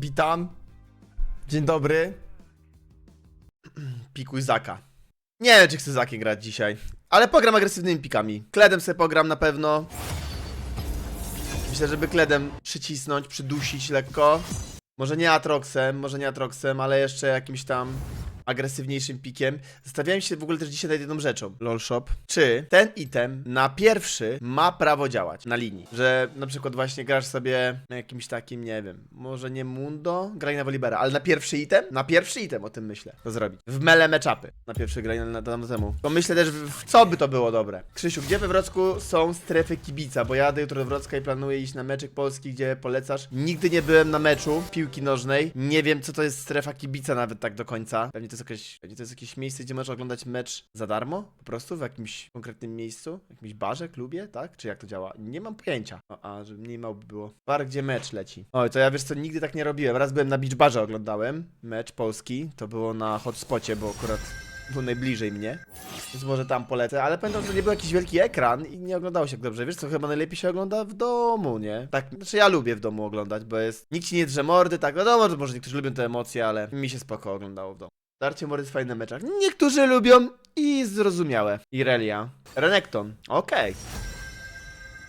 Witam. Dzień dobry. Pikuj Zaka. Nie wiem, czy chcę Zakiem grać dzisiaj. Ale pogram agresywnymi pikami. Kledem sobie pogram na pewno. Myślę, żeby kledem przycisnąć, przydusić lekko. Może nie Atroxem, może nie Atroxem, ale jeszcze jakimś tam agresywniejszym pikiem. Zastanawiałem się w ogóle też dzisiaj nad jedną rzeczą, lolshop. Czy ten item na pierwszy ma prawo działać na linii? Że na przykład właśnie grasz sobie na jakimś takim, nie wiem, może nie Mundo, graj na Wolibera, ale na pierwszy item? Na pierwszy item o tym myślę, to zrobić. W mele matchupy. Na pierwszy graj na, na, na temu. To myślę też, w, w co by to było dobre. Krzysiu, gdzie we Wrocku są strefy kibica? Bo jadę jutro do Wrocka i planuję iść na meczek polski, gdzie polecasz. Nigdy nie byłem na meczu piłki nożnej. Nie wiem, co to jest strefa kibica nawet tak do końca. Pewnie to jest jakieś, pewnie to jest jakieś miejsce, gdzie możesz oglądać mecz za darmo? Po prostu w jakimś konkretnym miejscu? W jakimś barze, klubie, tak? Czy jak to działa? Nie mam pojęcia. O, a, żeby mniej mało by było. Bar, gdzie mecz leci. Oj, to ja wiesz co, nigdy tak nie robiłem. Raz byłem na beach barze, oglądałem mecz polski. To było na hotspocie, bo akurat był najbliżej mnie. Więc może tam polecę, ale pamiętam, że nie był jakiś wielki ekran i nie oglądało się tak dobrze. Wiesz co, chyba najlepiej się ogląda w domu, nie? Tak, znaczy ja lubię w domu oglądać, bo jest... Nikt ci nie drze mordy, tak wiadomo, że może niektórzy lubią te emocje, ale mi się spoko oglądało w domu. Darcie mordy w fajnych meczach. Niektórzy lubią i zrozumiałe. Irelia. Renekton. Okej.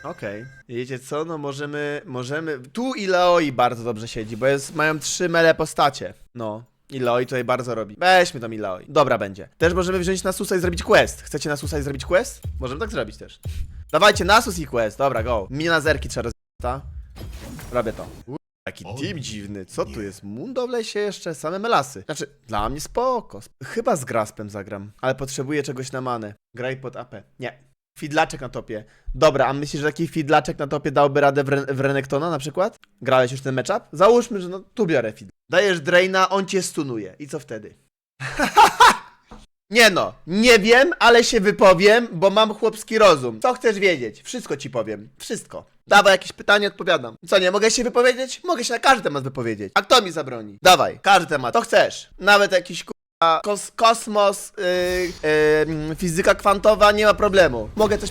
Okej. Wiecie co, no możemy, możemy... Tu Ileoi bardzo dobrze siedzi, bo jest, mają trzy mele postacie. No. Iloi tutaj bardzo robi. Weźmy tam Iloi. Dobra będzie. Też możemy wziąć Nasusa i zrobić quest. Chcecie Nasusa i zrobić quest? Możemy tak zrobić też. Dawajcie, Nasus i quest. Dobra, go. Miniona zerki trzeba roz... ta? Robię to. U, Jaki team dziwny. Co tu jest? Mundo w lesie jeszcze? Same melasy. Znaczy, dla mnie spoko. Chyba z Graspem zagram. Ale potrzebuję czegoś na manę. Graj pod AP. Nie. Fidlaczek na topie. Dobra, a myślisz, że taki fidlaczek na topie dałby radę w, Ren w Renektona na przykład? Grałeś już ten matchup? Załóżmy, że no tu biorę fidla. Dajesz draina, on cię stunuje. I co wtedy? nie no, nie wiem, ale się wypowiem, bo mam chłopski rozum. Co chcesz wiedzieć? Wszystko ci powiem. Wszystko. Dawaj jakieś pytanie, odpowiadam. Co nie, mogę się wypowiedzieć? Mogę się na każdy temat wypowiedzieć. A kto mi zabroni? Dawaj, każdy temat. To chcesz. Nawet jakiś a kos kosmos, yy, yy, fizyka kwantowa, nie ma problemu. Mogę coś.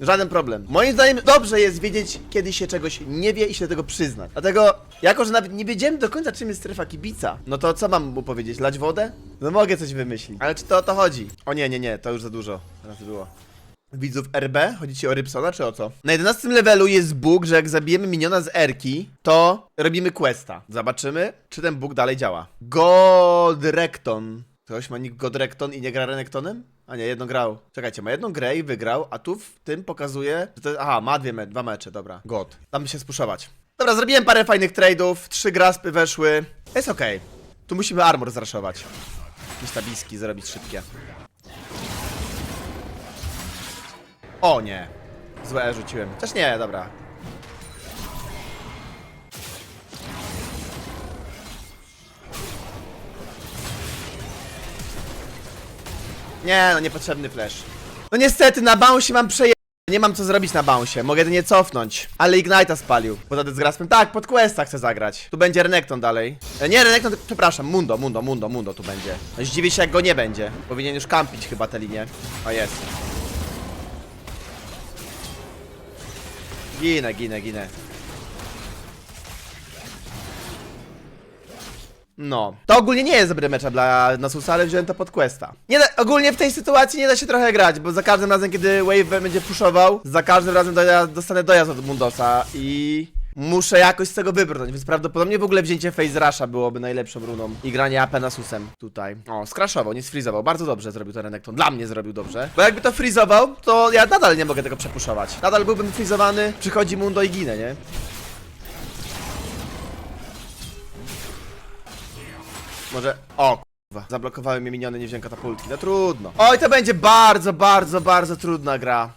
Żaden problem. Moim zdaniem dobrze jest wiedzieć, kiedy się czegoś nie wie i się do tego przyznać. Dlatego, jako że nawet nie wiedziałem do końca, czym jest strefa kibica, no to co mam mu powiedzieć? Lać wodę? No mogę coś wymyślić. Ale czy to o to chodzi? O nie, nie, nie, to już za dużo. Teraz było. Widzów RB? Chodzi ci o Rybsona, czy o co? Na 11 levelu jest bóg, że jak zabijemy miniona z Erki, to robimy questa. Zobaczymy, czy ten bóg dalej działa. Godrekton. Ktoś ma nick Godrekton i nie gra Renektonem? A nie, jedno grał. Czekajcie, ma jedną grę i wygrał, a tu w tym pokazuje, że to jest... Aha, ma dwie me dwa mecze, dobra. God. Damy się spuszować. Dobra, zrobiłem parę fajnych trade'ów, trzy graspy weszły. Jest okej. Tu musimy armor zraszować. Jakieś tabiski zrobić szybkie. O nie. Złe rzuciłem. Też nie, dobra. Nie, no niepotrzebny flash. No niestety, na bounce mam przeje... Nie mam co zrobić na bounce. Mogę jedynie cofnąć. Ale Ignite'a spalił. Poza z Graspem. Tak, pod questa chcę zagrać. Tu będzie Renekton dalej. E, nie, Renekton, przepraszam. Mundo, Mundo, Mundo, Mundo tu będzie. No, zdziwię się jak go nie będzie. Powinien już kampić chyba tę linię. O, jest. Ginę, ginę, ginę. No. To ogólnie nie jest dobry mecz dla Nasusa, ale wziąłem to pod questa. Nie da, ogólnie w tej sytuacji nie da się trochę grać, bo za każdym razem, kiedy Wave będzie puszował, za każdym razem dostanę dojazd od Mundosa i... Muszę jakoś z tego wybrnąć, więc prawdopodobnie w ogóle wzięcie Phase Rusha byłoby najlepszą runą i granie AP Nasusem tutaj. O, skraszował, nie sfrizował. Bardzo dobrze zrobił to Renekton. Dla mnie zrobił dobrze. Bo jakby to frizował, to ja nadal nie mogę tego przepuszować. Nadal byłbym frizowany, przychodzi Mundo i ginę, nie? Może... O, kurwa. Zablokowały mnie miniony, nie wziąłem katapultki. No trudno. Oj, to będzie bardzo, bardzo, bardzo trudna gra.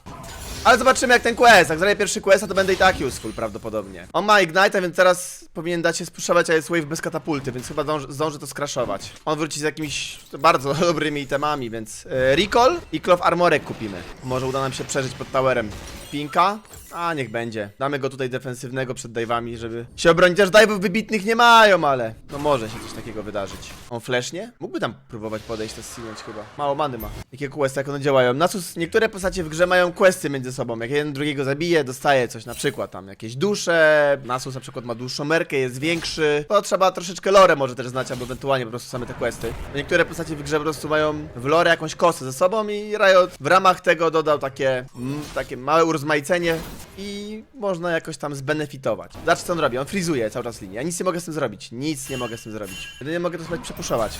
Ale zobaczymy jak ten quest. Jak zrobię pierwszy quest, to będę i tak useful prawdopodobnie. On ma Ignite, więc teraz powinien dać się spuszować, a jest wave bez katapulty, więc chyba zdąży, zdąży to skraszować. On wróci z jakimiś bardzo dobrymi itemami, więc e, Recall i Cloth Armorek kupimy. Może uda nam się przeżyć pod towerem. Pinka? A, niech będzie. Damy go tutaj defensywnego przed dive'ami, żeby się obronić. Też dive'ów wybitnych nie mają, ale no może się coś takiego wydarzyć. On flesznie? Mógłby tam próbować podejść, to zsinąć chyba. Mało many ma. Jakie questy, jak one działają? Nasus, niektóre postacie w grze mają questy między sobą. Jak jeden drugiego zabije, dostaje coś, na przykład tam jakieś dusze. Nasus na przykład ma dłuższą merkę, jest większy. To trzeba troszeczkę lore może też znać, albo ewentualnie po prostu same te questy. Niektóre postacie w grze po prostu mają w lore jakąś kosę ze sobą i Riot w ramach tego dodał takie, mm, takie małe urozmaicenie i można jakoś tam zbenefitować. Zobacz co on robi, on frizuje cały czas linię. Ja nic nie mogę z tym zrobić, nic nie mogę z tym zrobić. Jedynie mogę to sobie przepuszować.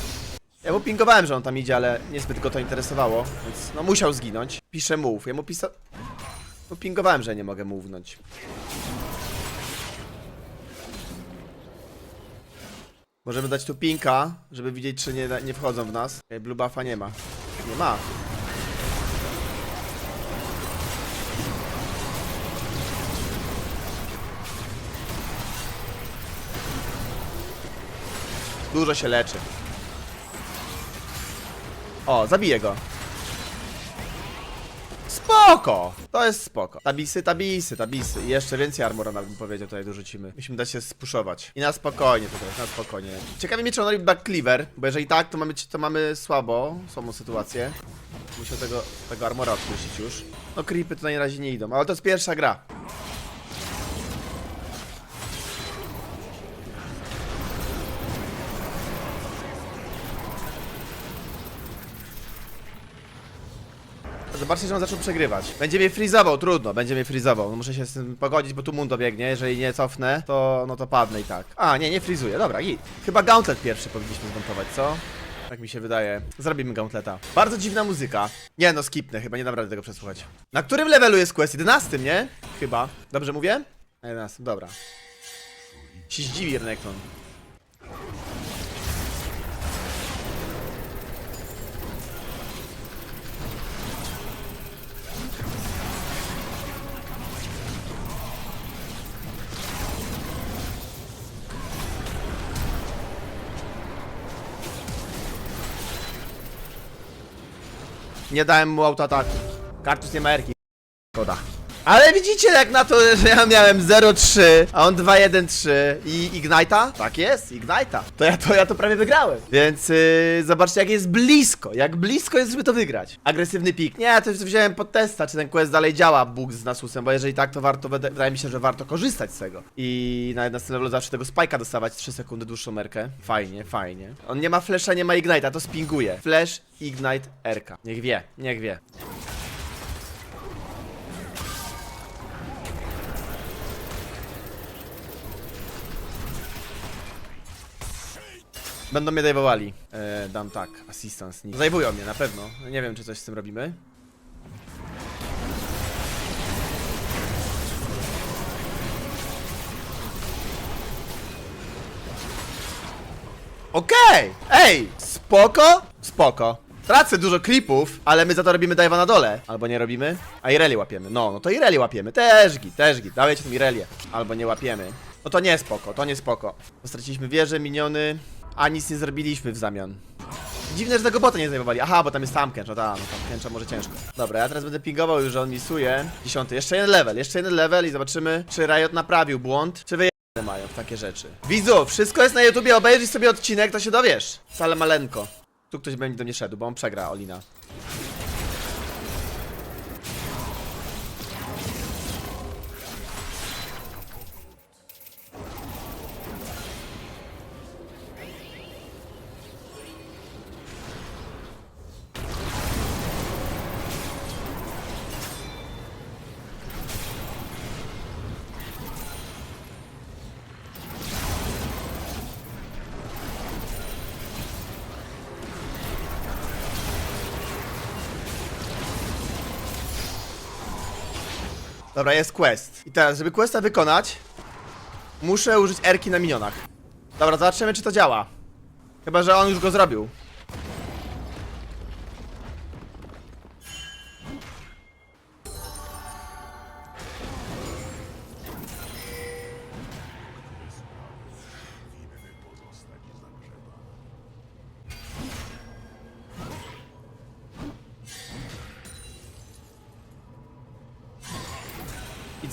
Ja mu pingowałem, że on tam idzie, ale niezbyt go to interesowało, więc no musiał zginąć. Pisze move, ja mu pisał... No pingowałem, że nie mogę mównąć. Możemy dać tu pinka, żeby widzieć, czy nie, nie wchodzą w nas. Blue buffa nie ma. Nie ma. Dużo się leczy. O, zabiję go. Spoko! To jest spoko. Tabisy, tabisy, tabisy. I jeszcze więcej armora nawet bym powiedział tutaj dorzucimy. Musimy dać się spuszować. I na spokojnie tutaj, na spokojnie. Ciekawi mnie, czy on robi back cleaver, bo jeżeli tak, to mamy, to mamy słabo, słabą sytuację. Musiał tego, tego armora odpuścić już. No creepy tutaj na razie nie idą, ale to jest pierwsza gra. Zobaczcie, że on zaczął przegrywać. Będzie mnie frizował, trudno, będzie mnie frizował. No muszę się z tym pogodzić, bo tu Mundo biegnie. Jeżeli nie cofnę, to no to padnę i tak. A, nie, nie frizuję, dobra, git. Chyba Gauntlet pierwszy powinniśmy zmontować, co? Tak mi się wydaje. Zrobimy Gauntleta. Bardzo dziwna muzyka. Nie no, skipnę, chyba nie dam rady tego przesłuchać. Na którym levelu jest quest? 11, nie? Chyba. Dobrze mówię? Na 11, dobra. Się zdziwi Renekton. Nie dałem mu autoataku. Kartus nie ma erki. Szkoda. Ale widzicie jak na to, że ja miałem 0-3, a on 2-1-3 i Ignite'a? Tak jest, Ignite'a. To ja to, ja to prawie wygrałem. Więc yy, zobaczcie jak jest blisko, jak blisko jest, żeby to wygrać. Agresywny pik. Nie, to już wziąłem pod testa, czy ten quest dalej działa, Bóg z Nasusem, bo jeżeli tak, to warto, wyda- wydaje mi się, że warto korzystać z tego. I na 11 levelu zawsze tego spajka dostawać 3 sekundy dłuższą merkę. Fajnie, fajnie. On nie ma flasha, nie ma Ignite'a, to spinguje. Flash, Ignite, Rka. Niech wie, niech wie. Będą mnie dajwowali. E, dam tak, assistance. nie- Zajwują mnie na pewno. Nie wiem, czy coś z tym robimy. Okej! Ej! Spoko? Spoko. Tracę dużo klipów, ale my za to robimy dive'a na dole. Albo nie robimy. A Ireli łapiemy. No, no to Ireli łapiemy. Też git, też git. Dawajcie tą Irelię. Albo nie łapiemy. No to nie spoko, to nie spoko. Straciliśmy wieże, miniony, a nic nie zrobiliśmy w zamian. Dziwne, że tego bota nie zajmowali. Aha, bo tam jest tam no ta, no tam kęcza może ciężko. Dobra, ja teraz będę pingował już, że on misuje. Dziesiąty, jeszcze jeden level, jeszcze jeden level i zobaczymy, czy Riot naprawił błąd, czy wyjebane mają w takie rzeczy. Widzu, wszystko jest na YouTubie, obejrzyj sobie odcinek, to się dowiesz. Wcale malenko. Tu ktoś będzie do mnie szedł, bo on przegra, Olina. Dobra, jest quest. I teraz, żeby questa wykonać, muszę użyć erki na minionach. Dobra, zobaczymy, czy to działa. Chyba, że on już go zrobił.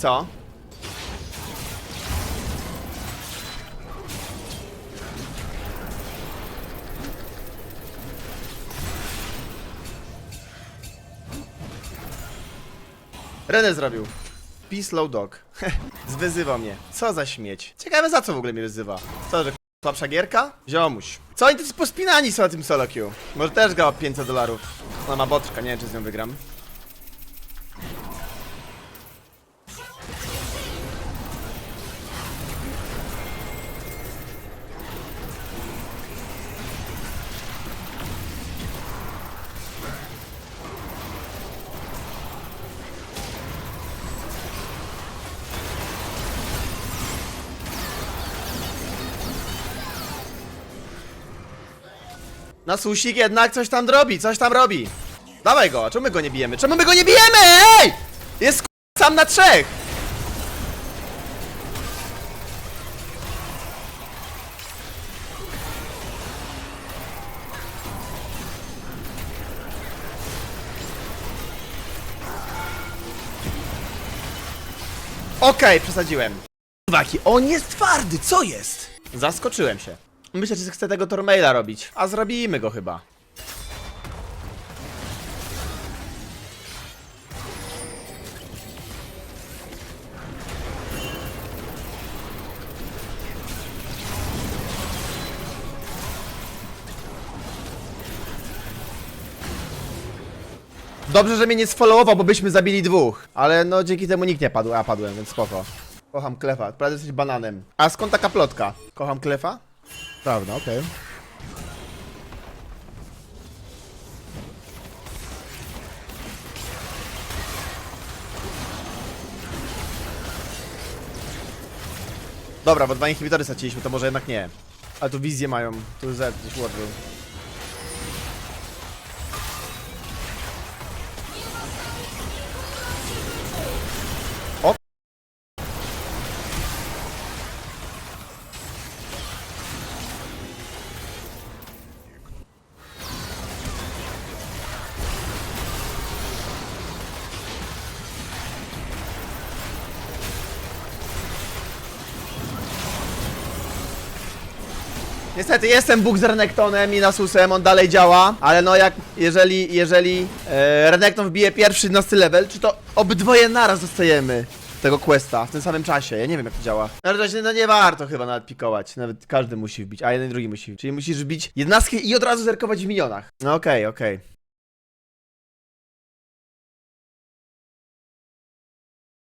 Co? René zrobił. Peace low dog. Zwyzywa mnie. Co za śmieć. Ciekawe za co w ogóle mnie wyzywa. Co, że słabsza gierka? Ziomuś. Co oni tacy pospinani są na tym solo queue? Może też ga 500 dolarów. No ma boczka, nie wiem czy z nią wygram. Na susik jednak coś tam robi, coś tam robi. Dawaj go, czemu my go nie bijemy? Czemu my go nie bijemy? Ej! Jest sam na trzech! Okej, przesadziłem. Waki, on jest twardy, co jest? Zaskoczyłem się. Myślę, że chcę tego Tormaila robić, a zrobimy go chyba. Dobrze, że mnie nie sfollowował, bo byśmy zabili dwóch. Ale no dzięki temu nikt nie padł, a padłem, więc spoko. Kocham Klefa, prawda jesteś bananem. A skąd taka plotka? Kocham Klefa? Prawda, okej. Dobra, bo dwa inhibitory straciliśmy, to może jednak nie. Ale tu wizję mają, tu Z gdzieś ward Niestety jestem Bóg z Renektonem i Nasusem, on dalej działa, ale no jak, jeżeli, jeżeli e, Renekton wbije pierwszy 11 level, czy to obydwoje naraz dostajemy tego questa w tym samym czasie, ja nie wiem jak to działa. Na razie no nie warto chyba nawet pikować, nawet każdy musi wbić, a jeden i drugi musi, czyli musisz wbić 11 i od razu zerkować w minionach. No okej, okej.